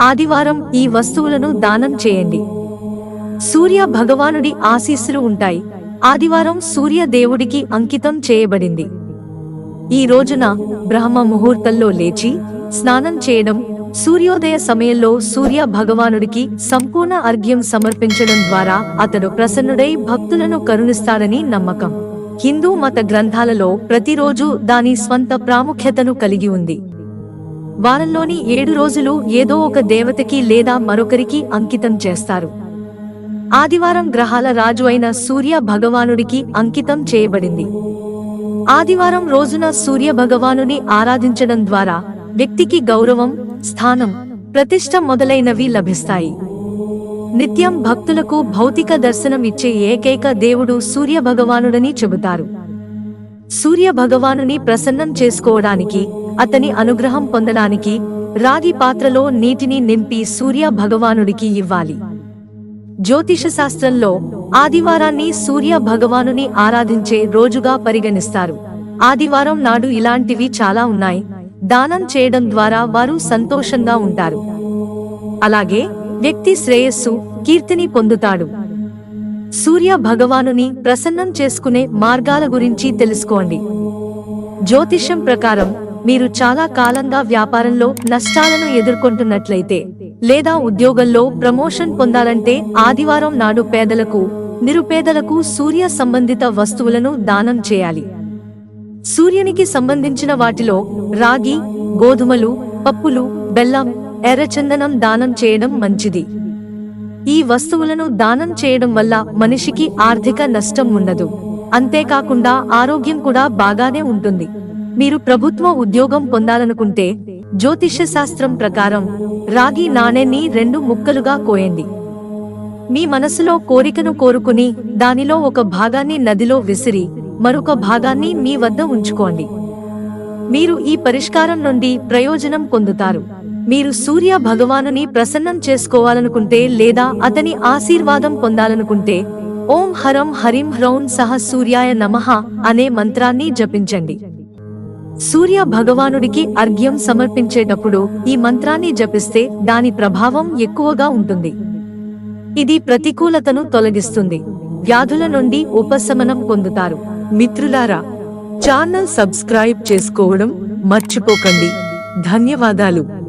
ఆదివారం ఈ వస్తువులను దానం చేయండి. సూర్య భగవానుడి ఆశీస్సులు ఉంటాయి. ఆదివారం సూర్య దేవుడికి అంకితం చేయబడింది. ఈ రోజున బ్రహ్మ ముహూర్తంలో లేచి స్నానం చేయడం సూర్యోదయ సమయంలో సూర్య భగవానుడికి సంపూర్ణ అర్ఘ్యం సమర్పించడం ద్వారా అతడు ప్రసన్నుడై భక్తులను కరుణిస్తాడని నమ్మకం. హిందూ మత గ్రంథాలలో ప్రతిరోజు దాని స్వంత ప్రాముఖ్యతను కలిగి ఉంది. వారంలోని ఏడు రోజులు ఏదో ఒక దేవతకి లేదా మరొకరికి అంకితం చేస్తారు. ఆదివారం గ్రహాల రాజు అయిన సూర్య భగవానుడికి అంకితం చేయబడింది. ఆదివారం రోజున సూర్య భగవానుని ఆరాధించడం ద్వారా వ్యక్తికి గౌరవం స్థానం ప్రతిష్ట మొదలైనవి లభిస్తాయి. నిత్యం భక్తులకు భౌతిక దర్శనం ఇచ్చే ఏకైక దేవుడు సూర్య భగవానుడని చెబుతారు. సూర్య భగవానుని ప్రసన్నం చేసుకోవడానికి అతని అనుగ్రహం పొందడానికి రాగి పాత్రలో నీటిని నింపి సూర్య భగవానుడికి ఇవ్వాలి. జ్యోతిష శాస్త్రంలో ఆదివారాన్ని సూర్య భగవానుని ఆరాధించే రోజుగా పరిగణిస్తారు. ఆదివారం నాడు ఇలాంటివి చాలా ఉన్నాయి. దానం చేయడం ద్వారా వారు సంతోషంగా ఉంటారు. అలాగే వ్యక్తి శ్రేయస్సు కీర్తిని పొందుతాడు. సూర్య భగవానుని ప్రసన్నం చేసుకునే మార్గాల గురించి తెలుసుకోండి. జ్యోతిషం ప్రకారం మీరు చాలా కాలంగా వ్యాపారంలో నష్టాలను ఎదుర్కొంటున్నట్లయితే లేదా ఉద్యోగంలో ప్రమోషన్ పొందాలంటే ఆదివారం నాడు పేదలకు నిరుపేదలకు సూర్య సంబంధిత వస్తువులను దానం చేయాలి. సూర్యునికి సంబంధించిన వాటిలో రాగి గోధుమలు పప్పులు బెల్లం ఎర్రచందనం దానం చేయడం మంచిది. ఈ వస్తువులను దానం చేయడం వల్ల మనిషికి ఆర్థిక నష్టం ఉండదు. అంతేకాకుండా ఆరోగ్యం కూడా బాగానే ఉంటుంది. మీరు ప్రభుత్వ ఉద్యోగం పొందాలనుకుంటే జ్యోతిష్య శాస్త్రం ప్రకారం రాగి నాణెని రెండు ముక్కలుగా కోయండి. మీ మనసులో కోరికను కోరుకుని దానిలో ఒక భాగాన్ని నదిలో విసిరి మరొక భాగాన్ని మీ వద్ద ఉంచుకోండి. మీరు ఈ పరిష్కారం నుండి ప్రయోజనం పొందుతారు. మీరు సూర్య భగవానుని ప్రసన్నం చేసుకోవాలనుకుంటే లేదా అతని ఆశీర్వాదం పొందాలనుకుంటే ఓం హరం హరిం హ్రౌం సహ సూర్యాయ నమః అనే మంత్రాన్ని జపించండి. సూర్య భగవానుడికి అర్ఘ్యం సమర్పించేటప్పుడు ఈ మంత్రాన్ని జపిస్తే దాని ప్రభావం ఎక్కువగా ఉంటుంది. ఇది ప్రతికూలతను తొలగిస్తుంది. వ్యాధుల నుండి ఉపశమనం పొందుతారు. మిత్రులారా ఛానల్ సబ్స్క్రైబ్ చేసుకోవడం మర్చిపోకండి. ధన్యవాదాలు.